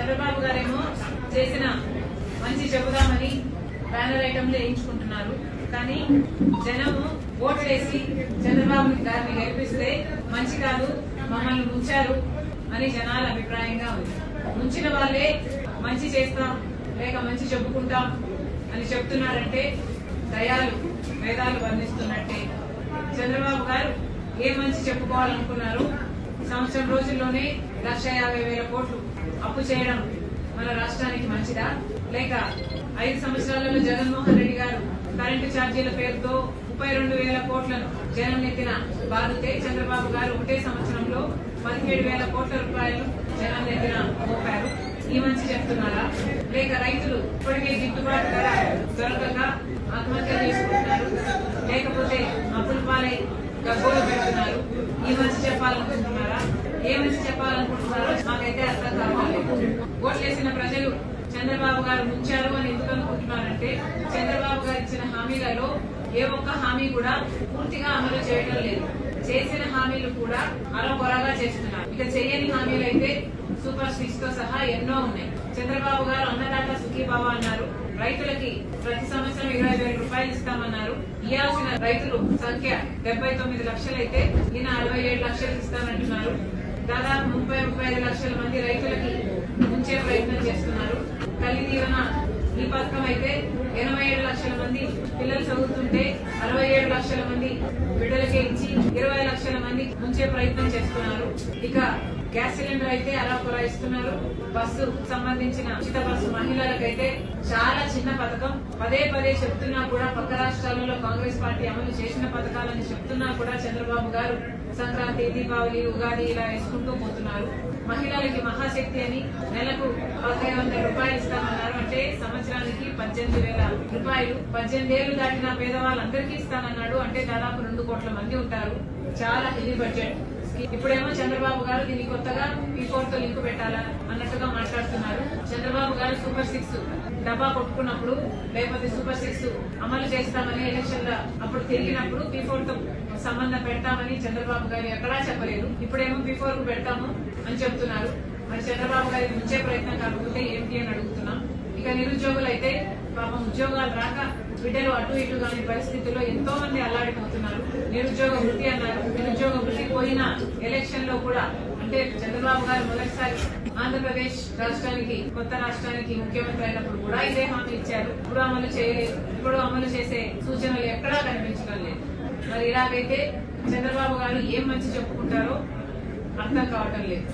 చంద్రబాబు గారేమో చేసిన మంచి చెబుదామని బ్యానర్ ఐటమ్లు వేయించుకుంటున్నారు. కానీ జనము ఓట్లేసి చంద్రబాబు గారిని గెలిపిస్తే మంచి కాదు మమ్మల్ని ముంచారు అని జనాల అభిప్రాయంగా ఉంది. ముంచిన వాళ్ళే మంచి చేస్తాం లేక మంచి చెప్పుకుంటాం అని చెప్తున్నారంటే దయాలు వేదాలు వర్ణిస్తున్నట్టే. చంద్రబాబు గారు ఏ మంచి చెప్పుకోవాలనుకున్నారు సంవత్సరం రోజుల్లోనే లక్ష యాభై వేల కోట్లు అప్పు చేయడం మన రాష్ట్రానికి మంచిదా? లేక ఐదు సంవత్సరాలలో జగన్మోహన్ రెడ్డి గారు కరెంటు ఛార్జీల పేరుతో ముప్పై రెండు వేల కోట్లను జనం నెత్తిన బాధితే చంద్రబాబు గారు ఒకటే సంవత్సరంలో పదిహేడు వేల కోట్ల రూపాయలు జనం నెత్తిన మోపారు. ఈ మంచి చెప్తున్నారా? లేక రైతులు ఇప్పటికే గిట్టుబాటు ధర దొరకక ఆత్మహత్య చేసుకుంటున్నారు. లేకపోతే అప్పుల పాలై గగ్గోలు పెడుతున్నారు. ఈ మంచి చెప్పాలనుకుంటున్నారా? ఏ మంచి చెప్పాలనుకుంటున్నారో మాకైతే అర్థం కావాలి. ఓట్లేసిన ప్రజలు చంద్రబాబు గారు ముంచారు అని ఎందుకు అనుకుంటున్నారంటే చంద్రబాబు గారు ఇచ్చిన హామీలలో ఏ ఒక్క హామీ కూడా పూర్తిగా అమలు చేయడం లేదు. చేసిన హామీలు కూడా అరకొరగా చేస్తున్నారు. ఇక సూపర్ సిక్స్తో సహా ఎన్నో ఉన్నాయి. చంద్రబాబు గారు అన్నదాత సుఖీబాబా అన్నారు. రైతులకి ప్రతి సంవత్సరం ఇరవై వేల రూపాయలు ఇస్తామన్నారు. ఇవ్వాల్సిన రైతులు సంఖ్య డెబ్బై తొమ్మిది లక్షలైతే ఈయన అరవై ఏడు లక్షలు ఇస్తామంటున్నారు దాదాపు ముప్పై ముప్పై ఐదు లక్షల మంది రైతులకి ఉంచే ప్రయత్నం చేస్తున్నారు. తల్లి దీవెన ఈ పథకం అయితే ఎనభై ఏడు లక్షల మంది పిల్లలు చదువుతుంటే అరవై ఏడు లక్షల మంది బిడ్డలకే ఇచ్చి ఇరవై లక్షల మంది ఉంచే ప్రయత్నం చేస్తున్నారు. ఇక గ్యాస్ సిలిండర్ అయితే అలా ఇస్తున్నారు బస్సు సంబంధించిన ఉచిత బస్సు మహిళలకైతే చాలా చిన్న పథకం. పదే పదే చెప్తున్నా కూడా పక్క రాష్ట్రాలలో కాంగ్రెస్ పార్టీ అమలు చేసిన పథకాలని చెప్తున్నా కూడా చంద్రబాబు గారు. సంక్రాంతి దీపావళి ఉగాది ఇలా వేసుకుంటూ పోతున్నారు. మహిళలకి మహాశక్తి అని నెలకు పదహైదు వందల రూపాయలు ఇస్తామన్నారు. అంటే సంవత్సరానికి పద్దెనిమిది వేల రూపాయలు. పద్దెనిమిది ఏళ్ళు దాటిన పేదవాళ్ళందరికీ ఇస్తానన్నాడు. అంటే దాదాపు రెండు కోట్ల మంది ఉంటారు. చాలా హెవీ బడ్జెట్. ఇప్పుడేమో చంద్రబాబు గారు దీన్ని కొత్తగా పీ ఫోర్తో లింక్ పెట్టాలా అన్నట్టుగా మాట్లాడుతున్నారు. చంద్రబాబు గారు సూపర్ సిక్స్ డబ్బా కొట్టుకున్నప్పుడు లేకపోతే సూపర్ సిక్స్ అమలు చేస్తామని ఎలక్షన్లో అప్పుడు తిరిగినప్పుడు పీ ఫోర్తో సంబంధం పెడతామని చంద్రబాబు గారు ఎక్కడా చెప్పలేదు. ఇప్పుడేమో పీ ఫోర్కు పెడతాము అని చెప్తున్నారు. మరి చంద్రబాబు గారి ఉంచే ప్రయత్నం కాకపోతే ఏంటి అని అడుగుతున్నాం. ఇక నిరుద్యోగులు అయితే పాపం ఉద్యోగాలు రాక బిడ్డలు అటు ఇటు కాని పరిస్థితుల్లో ఎంతో మంది అల్లాడిపోతున్నారు. నిరుద్యోగ వృత్తి అన్నారు. నిరుద్యోగ వృత్తి పోయిన ఎలక్షన్లో కూడా అంటే చంద్రబాబు గారు మొదటిసారి ఆంధ్రప్రదేశ్ రాష్ట్రానికి కొత్త రాష్ట్రానికి ముఖ్యమంత్రి అయినప్పుడు కూడా ఇదే హామీ ఇచ్చారు. ఇప్పుడు అమలు చేయలేదు ఇప్పుడు అమలు చేసే సూచనలు ఎక్కడా కనిపించడం లేదు. మరి ఇలాగైతే చంద్రబాబు గారు ఏం మంచి చెప్పుకుంటారో అర్థం కావటం లేదు.